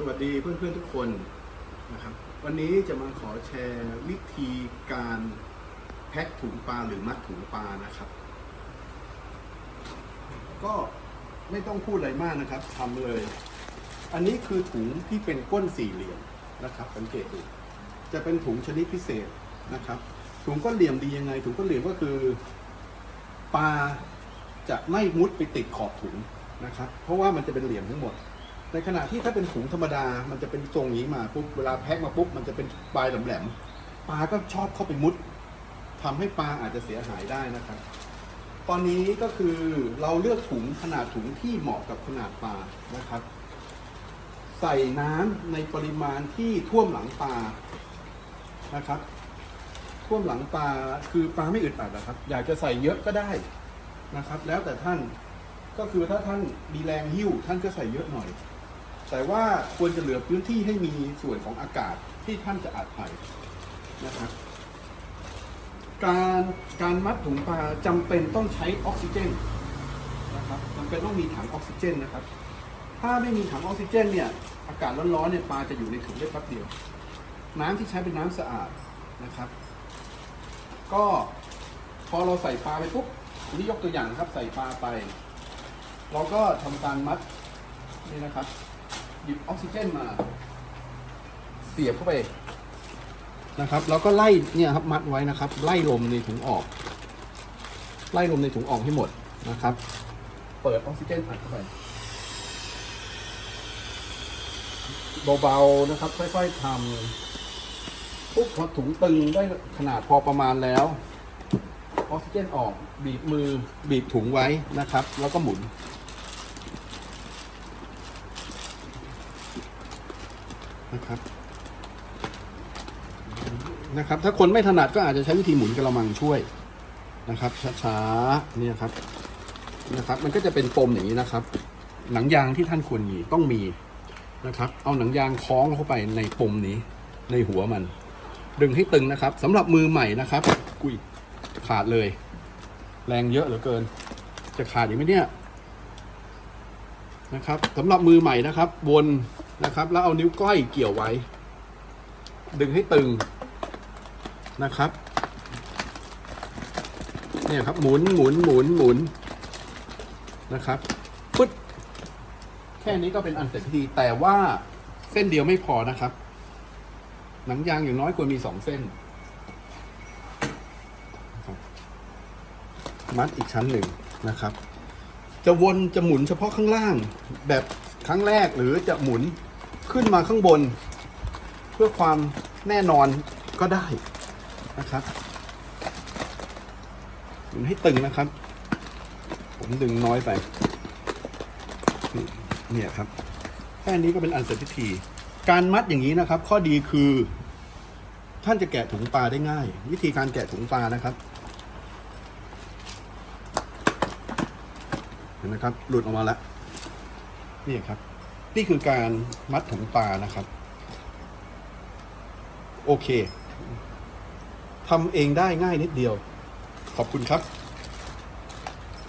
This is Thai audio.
สวัสดีเพื่อนๆทุกคนนะครับ วันนี้จะมาขอแชร์วิธีการแพ็คถุงปลาหรือมัดถุงปลานะครับ ก็ไม่ต้องพูดอะไรมากนะครับทำเลย อันนี้คือถุงที่เป็นก้นสี่เหลี่ยมนะครับสังเกตดูจะเป็นถุงชนิดพิเศษนะครับถุงก้นเหลี่ยมดียังไง ถุงก้นเหลี่ยมก็คือปลาจะไม่มุดไปติดขอบถุงนะครับ เพราะว่ามันจะเป็นเหลี่ยมทั้งหมด ในขณะที่ถ้าเป็นถุงธรรมดา มันจะเป็นทรงนี้มาปุ๊บ เวลาแพ็คมาปุ๊บ มันจะเป็นปลายแหลมๆ ปลาก็ชอบเข้าไปมุดทำให้ปลาอาจจะเสียหายได้นะครับ ตอนนี้ก็คือเราเลือกถุงขนาดถุงที่เหมาะกับขนาดปลานะครับ ใส่น้ำในปริมาณที่ท่วมหลังปลานะครับ ท่วมหลังปลาคือปลาไม่อึดอัดนะครับ อยากจะใส่เยอะก็ได้นะครับ แล้วแต่ท่าน ก็คือถ้าท่านมีแรงหิ้วท่านก็ใส่เยอะหน่อย แต่ว่าควรจะเหลือพื้นที่ให้มีส่วนของอากาศที่ท่านจะอัดไผ่นะครับ การการมัดถุงปลาจำเป็นต้องใช้ออกซิเจนนะครับจำเป็นต้องมีถังออกซิเจนนะครับ ถ้าไม่มีถังออกซิเจนเนี่ยอากาศร้อนๆเนี่ยปลาจะอยู่ในถุงได้แป๊บเดียว น้ำที่ใช้เป็นน้ำสะอาดนะครับ ก็พอเราใส่ปลาไปปุ๊บนี่ยกตัวอย่างครับใส่ปลาไป เราก็ทำการมัดนี่นะครับ หยิบออกซิเจนมา เสียบเข้าไปนะครับ แล้วก็ไล่เนี่ยครับมัดไว้นะครับ ไล่ลมในถุงออก ไล่ลมในถุงออกให้หมดนะครับ เปิดออกซิเจนอัดเข้าไปเบาๆนะครับ ค่อยๆทำปุ๊บพอถุงตึงได้ขนาดพอประมาณแล้วออกซิเจนออกบีบมือบีบถุงไว้นะครับ แล้วก็หมุน นะครับนะครับ ถ้าคนไม่ถนัดก็อาจจะใช้วิธีหมุนกระมังช่วยนะครับช้าๆเนี่ยครับนะครับ มันก็จะเป็นปมอย่างนี้นะครับ หนังยางที่ท่านควรมีต้องมีนะครับ เอาหนังยางคล้องเข้าไปในปมนี้ ในหัวมัน ดึงให้ตึงนะครับสำหรับมือใหม่นะครับกุยขาดเลย แรงเยอะเหลือเกิน จะขาดอีกไหมเนี่ยนะครับสำหรับมือใหม่นะครับ วน นะครับ แล้วเอานิ้วก้อยเกี่ยวไว้ ดึงให้ตึงนะครับ เนี่ยครับหมุนหมุนหมุนหมุนนะครับปึ๊ดแค่นี้ก็เป็นอันเสร็จพิธีแต่ว่าเส้นเดียวไม่พอนะครับ หนังยางอย่างน้อยควรมีสองเส้น มัดอีกชั้นหนึ่งนะครับ จะวนจะหมุนเฉพาะข้างล่างแบบครั้งแรกหรือจะหมุน ขึ้นมาข้างบน เพื่อความแน่นอนก็ได้นะครับหมุนให้ตึงนะครับ ผมดึงน้อยไปนี่เนี่ยครับแค่นี้ก็เป็นอันเสร็จพิธี การมัดอย่างนี้นะครับ ข้อดีคือ ท่านจะแกะถุงปลาได้ง่าย วิธีการแกะถุงปลานะครับเห็นไหมครับ หลุดออกมาแล้วนี่ครับ นี่คือการมัดถุงปลานะครับ โอเคทำเองได้ง่ายนิดเดียว ขอบคุณครับ